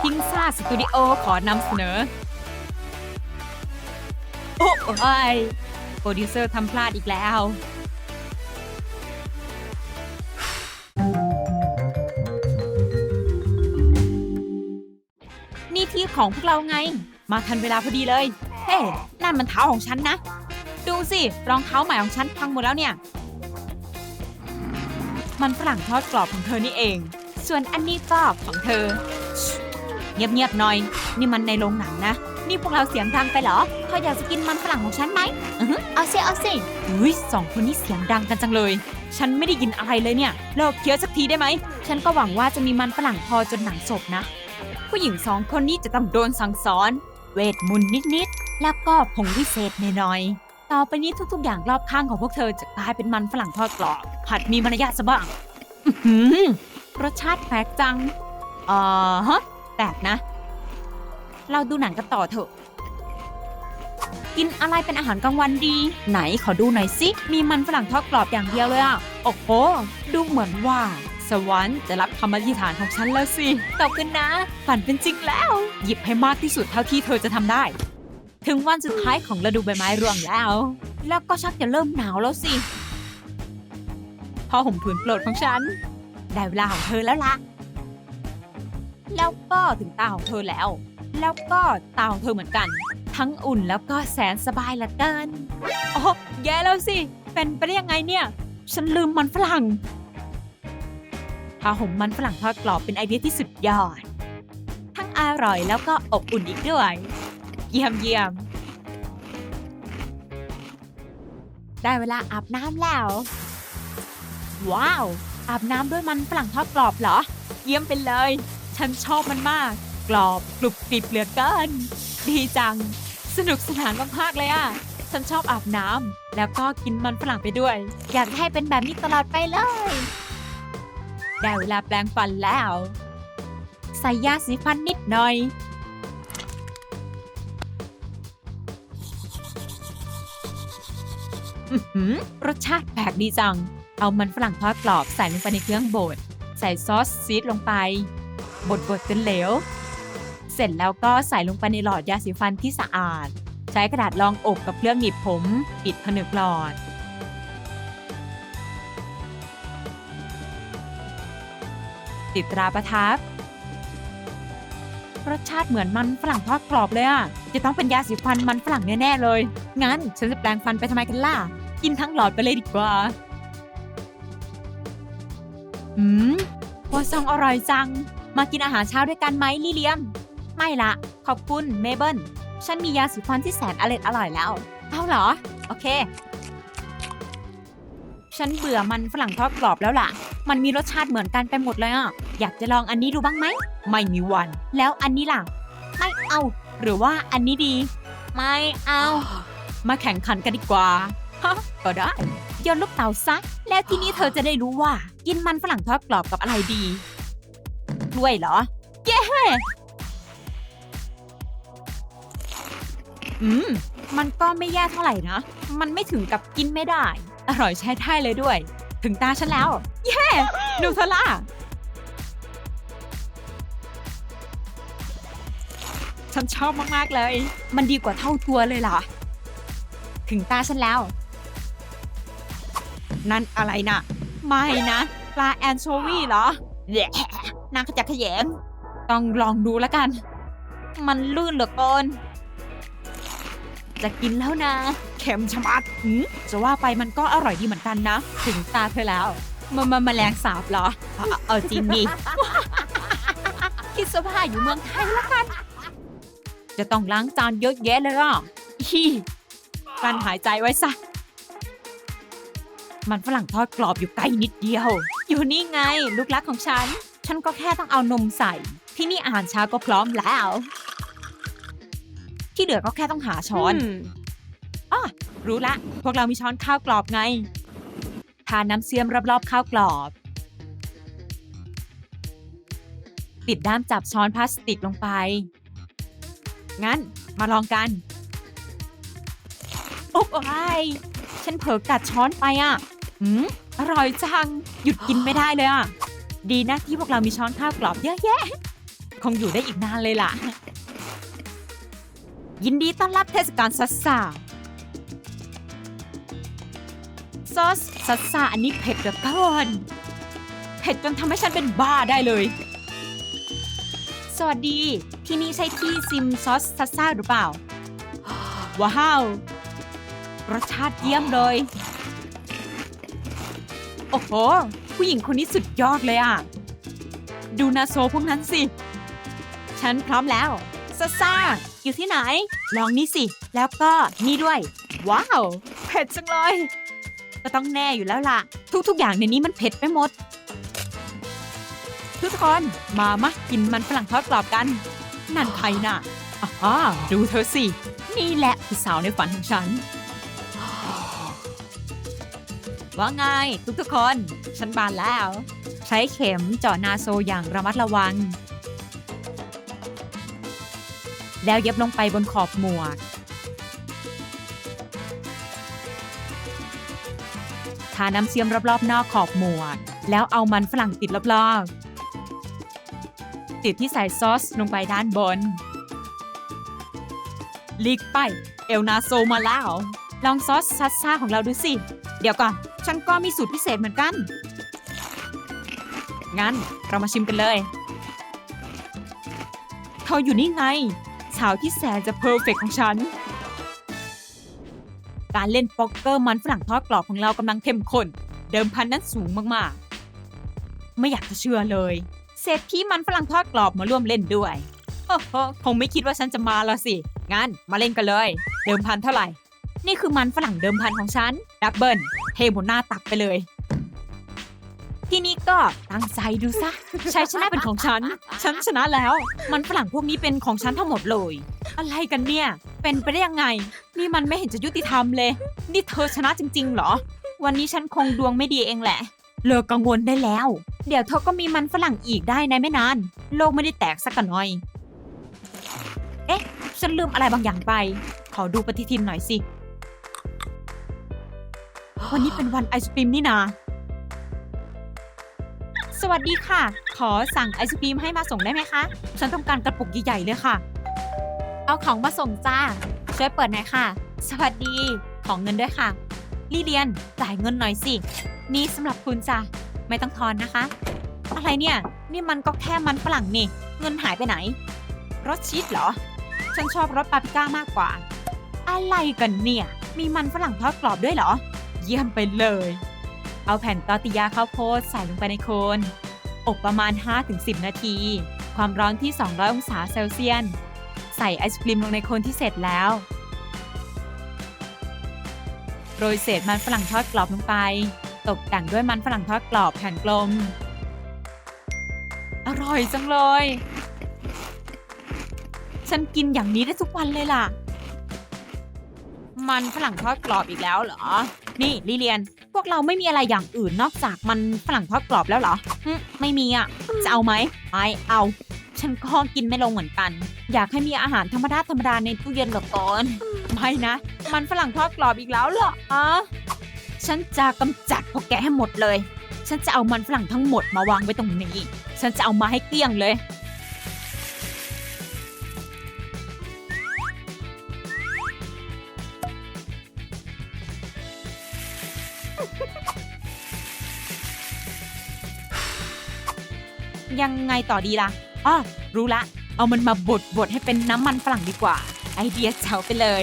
พิงซ่าสตูดิโอขอนำเสนอ โอ้ยโปรดิวเซอร์ทำพลาดอีกแล้ว นี่ที่ของพวกเราไง มาทันเวลาพอดีเลย เฮ้ นั่นมันเท้าของฉันนะ ดูสิ รองเท้าใหม่ของฉันพังหมดแล้วเนี่ย มันฝรั่งทอดกรอบของเธอนี่เอง ส่วนอันนี้ก็ของเธอ เงียบๆหน่อย นี่มันในโรงหนังนะ นี่พวกเราเสียงดังไปเหรอเธออยากจะกินมันฝรั่งของฉันไหมอือฮึเอาสิเอาสิอุ้ยสองคนนี้เสียงดังกันจังเลย ฉันไม่ได้ยินอะไรเลยเนี่ยเลิกเคี้ยวสักทีได้ไหม ฉันก็หวังว่าจะมีมันฝรั่งพอจนหนังจบนะ ผู้หญิงสองคนนี้จะต้องโดนสั่งสอน เวทมนต์นิดๆ แล้วก็ผงวิเศษหน่อยๆ ต่อไปนี้ทุกๆ อย่างรอบข้างของพวกเธอจะกลายเป็นมันฝรั่งทอดกรอบหัดมีมารยาทซะบ้างอื้อหือ รสชาติแปลกจังอ่าฮะแปลกนะ เราดูหนังกันต่อเถอะ กินอะไรเป็นอาหารกลางวันดี ไหนขอดูหน่อยสิ มีมันฝรั่งทอดกรอบอย่างเดียวเลยอะ โอ้โห ดูเหมือนว่า สวรรค์จะรับคำอธิษฐานของฉันแล้วสิขอบคุณนะ ฝันเป็นจริงแล้ว หยิบให้มากที่สุดเท่าที่เธอจะทำได้ ถึงวันสุดท้ายของฤดูใบไม้ร่วงแล้ว แล้วก็ชักจะเริ่มหนาวแล้วสิพอห่มผืนโปรดของฉัน ได้เวลาของเธอแล้วล่ะแล้วก็ถึงตาของเธอแล้ว แล้วก็ตาของเธอเหมือนกัน ทั้งอุ่นแล้วก็แสนสบายละเกินโอ้แย่แล้วสิ เป็นไปได้ยังไงเนี่ย ฉันลืมมันฝรั่งผ้าห่มมันฝรั่งทอดกรอบเป็นไอเดียที่สุดยอด ทั้งอร่อยแล้วก็อบอุ่นอีกด้วย เยี่ยมเยี่ยม ได้เวลาอาบน้ำแล้ว ว้าว อาบน้ำด้วยมันฝรั่งทอดกรอบเหรอ เยี่ยมไปเลย ฉันชอบมันมาก กรอบกรุบกริบเหลือเกิน ดีจัง สนุกสนานมากๆเลยอะ ฉันชอบอาบน้ำแล้วก็กินมันฝรั่งไปด้วย อยากให้เป็นแบบนี้ตลอดไปเลย ได้เวลาแปลงฟันแล้ว ใส่ยาสีฟันนิดหน่อยอือหือรสชาติแปลกดีจัง เอามันฝรั่งทอดกรอบใส่ลงไปในเครื่องบด ใส่ซอสซีดลงไป บดบดจนเหลว เสร็จแล้วก็ใส่ลงไปในหลอดยาสีฟันที่สะอาด ใช้กระดาษรองอบกับเครื่องหนีบผม ปิดผนึกหลอด ติดตราประทับ รสชาติเหมือนมันฝรั่งทอดกรอบเลยอะ จะต้องเป็นยาสีฟันมันฝรั่งแน่ๆเลย งั้นฉันจะแปลงฟันไปทำไมกันล่ะ กินทั้งหลอดไปเลยดีกว่า อืมว่าซองอร่อยจัง มากินอาหารเช้าด้วยกันไหมลิเลียม ไม่ละ ขอบคุณเมเบิลฉันมียาสีฟันที่แสนอร่อยอร่อยแล้ว เอาเหรอ โอเค ฉันเบื่อมันฝรั่งทอดกรอบแล้วล่ะ มันมีรสชาติเหมือนกันไปหมดเลยอะ อยากจะลองอันนี้ดูบ้างไหม ไม่มีวัน แล้วอันนี้ล่ะ ไม่เอา หรือว่าอันนี้ดี ไม่เอา มาแข่งขันกันดีกว่าฮะก็ได้โยนลูกเต๋าซะ แล้วทีนี้เธอจะได้รู้ว่า กินมันฝรั่งทอดกรอบกับอะไรดีด้วยเหรอ เย้ อืม มันก็ไม่แย่เท่าไหร่นะ มันไม่ถึงกับกินไม่ได้ อร่อยใช้ได้เลยด้วย ถึงตาฉันแล้ว เย้นูเทล่า ฉันชอบมาก ๆ เลย มันดีกว่าเท่าตัวเลยล่ะ ถึงตาฉันแล้ว นั่นอะไรนะไม่นะ ปลาแอนโชวีเหรอแย่นางขจักขยง ต้องลองดูแล้วกัน มันลื่นเหลือเกิน จะกินแล้วนะ เค็มชะมัดหืมจะว่าไปมันก็อร่อยดีเหมือนกันนะ ถึงตาเธอแล้วมามามาแมลงสาบเหรอเอาเอาเอาจริงดิคิดสภาพอยู่เมืองไทยแล้วกัน จะต้องล้างจานเยอะแยะเลยอะฮีการหายใจไว้ซะ มันฝรั่งทอดกรอบอยู่ใกล้นิดเดียว อยู่นี่ไง ลูกรักของฉัน ฉันก็แค่ต้องเอานมใส่ ที่นี่อาหารเช้าก็พร้อมแล้ว ที่เหลือก็แค่ต้องหาช้อนอ้อรู้ละ พวกเรามีช้อนข้าวกรอบไง ทาน้ำเสียมรอบๆข้าวกรอบ ติดด้ามจับช้อนพลาสติกลงไป งั้นมาลองกันโอ้ยฉันเผลอกัดช้อนไปอะ หืมอร่อยจัง หยุดกินไม่ได้เลยอะ ดีนะที่พวกเรามีช้อนข้าวกรอบเยอะแยะ คงอยู่ได้อีกนานเลยล่ะ ยินดีต้อนรับเทศกาลซัสซาซอสซัสซาอันนี้เผ็ดเหลือเกินเผ็ดจนทำให้ฉันเป็นบ้าได้เลย สวัสดี ที่นี่ใช่ที่ซิมซอสซัสซาหรือเปล่า ว้าว รสชาติเยี่ยมเลย โอ้โห ผู้หญิงคนนี้สุดยอดเลยอะ ดูนาโซพวกนั้นสิ ฉันพร้อมแล้วซาซาอยู่ที่ไหน ลองนี่สิ แล้วก็นี่ด้วย ว้าวเผ็ดจังเลย ก็ต้องแน่อยู่แล้วล่ะ ทุกๆอย่างในนี้มันเผ็ดไปหมด ทุกคนมามากินมันฝรั่งทอดกรอบกัน นั่นใครน่ะอ่าดูเธอสิ นี่แหละคือสาวในฝันของฉัน ว่าไงทุกๆคน ฉันบานแล้ว ใช้เข็มเจาะนาโซอย่างระมัดระวัง แล้วเย็บลงไปบนขอบหมวก ทาน้ำเชื่อมรอบๆนอกขอบหมวก แล้วเอามันฝรั่งติดรอบๆ ติดที่ใส่ซอสลงไปด้านบนลีกไป เอลนาโซมาแล้ว ลองซอสซัสซ่าของเราดูสิ เดี๋ยวก่อน ฉันก็มีสูตรพิเศษเหมือนกัน งั้นเรามาชิมกันเลย เธออยู่นี่ไง สาวที่แสนจะเพอร์เฟกของฉัน การเล่นโป๊กเกอร์มันฝรั่งทอดกรอบของเรากำลังเข้มข้น เดิมพันนั้นสูงมากๆ ไม่อยากจะเชื่อเลยเศรษฐีมันฝรั่งทอดกรอบมาร่วมเล่นด้วยโอ้โหคงไม่คิดว่าฉันจะมาแล้วสิ งั้นมาเล่นกันเลย เดิมพันเท่าไหร่ นี่คือมันฝรั่งเดิมพันของฉัน ดับเบิลเทบนหน้าตักไปเลย ที่นี่ก็ตั้งใจดูซะชัยชนะเป็นของฉัน ฉันชนะแล้ว มันฝรั่งพวกนี้เป็นของฉันทั้งหมดเลย อะไรกันเนี่ย เป็นไปได้ยังไง นี่มันไม่เห็นจะยุติธรรมเลย นี่เธอชนะจริง ๆ เหรอ วันนี้ฉันคงดวงไม่ดีเองแหละ เลิกกังวลได้แล้ว เดี๋ยวเธอก็มีมันฝรั่งอีกได้ในไม่นาน โลกไม่ได้แตกสักหน่อย เอ๊ะ ฉันลืมอะไรบางอย่างไป ขอดูปฏิทินหน่อยสิ วันนี้เป็นวันไอศกรีมนี่นา สวัสดีค่ะ ขอสั่งไอศกรีมให้มาส่งได้ไหมคะ ฉันต้องการกระปุกใหญ่ๆเลยค่ะ เอาของมาส่งจ้า ช่วยเปิดหน่อยค่ะ สวัสดี ของเงินด้วยค่ะลีเลียน จ่ายเงินหน่อยสิ นี่สำหรับคุณจ้ะไม่ต้องทอนนะคะ อะไรเนี่ย นี่มันก็แค่มันฝรั่งนี่ เงินหายไปไหน รสชีสเหรอ ฉันชอบรสปาปริก้ามากกว่า อะไรกันเนี่ย มีมันฝรั่งทอดกรอบด้วยเหรอ เยี่ยมไปเลย เอาแผ่นตอติยาข้าวโพดใส่ลงไปในโคน อบประมาณ 5-10 นาที ความร้อนที่ 200 องศาเซลเซียส ใส่ไอศกรีมลงในโคนที่เสร็จแล้ว โรยเศษมันฝรั่งทอดกรอบลงไป ตกแต่งด้วยมันฝรั่งทอดกรอบแผ่นกลม อร่อยจังเลย ฉันกินอย่างนี้ได้ทุกวันเลยล่ะ มันฝรั่งทอดกรอบอีกแล้วเหรอ นี่ลิเลียน พวกเราไม่มีอะไรอย่างอื่นนอกจากมันฝรั่งทอดกรอบแล้วเหรอหึไม่มีอะ จะเอาไหมไม่เอา ฉันก็กินไม่ลงเหมือนกัน อยากให้มีอาหารธรรมดาธรรมดาในตู้เย็นเหลือเกินไม่นะ มันฝรั่งทอดกรอบอีกแล้วเหรออะฉันจะกำจัดพวกแกให้หมดเลย ฉันจะเอามันฝรั่งทั้งหมดมาวางไว้ตรงนี้ ฉันจะเอามาให้เกลี้ยงเลย ยังไงต่อดีล่ะอ้อรู้ละ เอามันมาบดบดให้เป็นน้ำมันฝรั่งดีกว่า ไอเดียเจ๋วไปเลย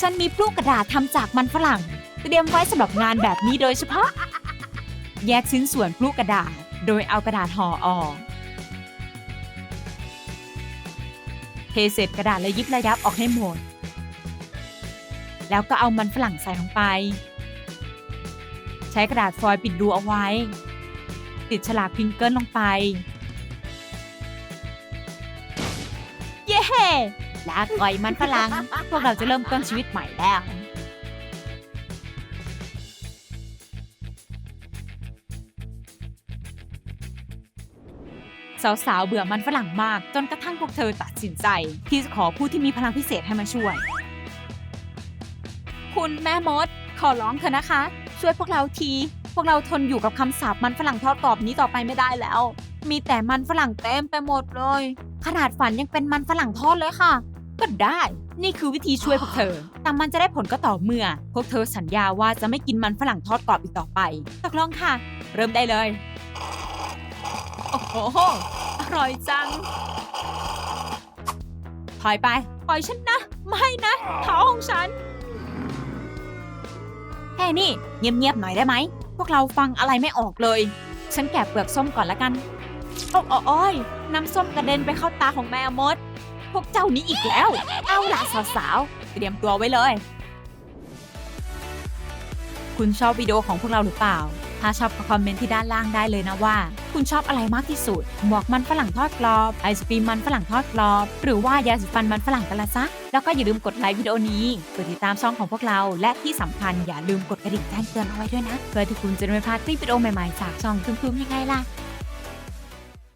ฉันมีพลุกระดาษทำจากมันฝรั่ง เตรียมไว้สำหรับงานแบบนี้โดยเฉพาะ แยกชิ้นส่วนพลุกระดาษ โดยเอากระดาษห่อออกเทเศษกระดาษและยิบระยับออกให้หมด แล้วก็เอามันฝรั่งใส่ลงไป ใช้กระดาษฟอยล์ปิดรูเอาไว้ ติดฉลากพิงเกิลลงไป ลาก่อยมันฝรั่งพวกเราจะเริ่มต้นชีวิตใหม่แล้ว สาวๆ เบื่อมันฝรั่งมาก จนกระทั่งพวกเธอตัดสินใจ ที่จะขอผู้ที่มีพลังพิเศษให้มาช่วย คุณแม่มด ขอร้องเธอนะคะ ช่วยพวกเราที พวกเราทนอยู่กับคำสาปมันฝรั่งทอดกรอบนี้ต่อไปไม่ได้แล้ว มีแต่มันฝรั่งเต็มไปหมดเลย ขนาดฝันยังเป็นมันฝรั่งทอดเลยค่ะ ก็ได้ นี่คือวิธีช่วยพวกเธอ แต่มันจะได้ผลก็ต่อเมื่อ พวกเธอสัญญาว่าจะไม่กินมันฝรั่งทอดกรอบอีกต่อไปตกลงค่ะ เริ่มได้เลย โอ้โห อร่อยจัง ถอยไป ปล่อยฉันนะ ไม่นะท้องฉันเฮ้นี่เงียบๆหน่อยได้ไหม พวกเราฟังอะไรไม่ออกเลย ฉันแกะเปลือกส้มก่อนละกัน โอ้โอ้โอ้ย น้ำส้มกระเด็นไปเข้าตาของแมวมด พวกเจ้านี้อีกแล้ว เอาล่ะสาวๆ เตรียมตัวไว้เลย คุณชอบวิดีโอของพวกเราหรือเปล่า ถ้าชอบก็คอมเมนต์ที่ด้านล่างได้เลยนะว่า คุณชอบอะไรมากที่สุดหมวกมันฝรั่งทอดกรอบ ไอศกรีมมันฝรั่งทอดกรอบ หรือว่ายาสีฟันมันฝรั่งกันละซะ แล้วก็อย่าลืมกดไลค์วิดีโอนี้กดติดตามช่องของพวกเรา และที่สำคัญอย่าลืมกดกระดิ่งแจ้งเตือนเอาไว้ด้วยนะ เพื่อที่คุณจะไม่พลาดคลิปวิดีโอใหม่ๆจากช่องคึมๆยังไงล่ะ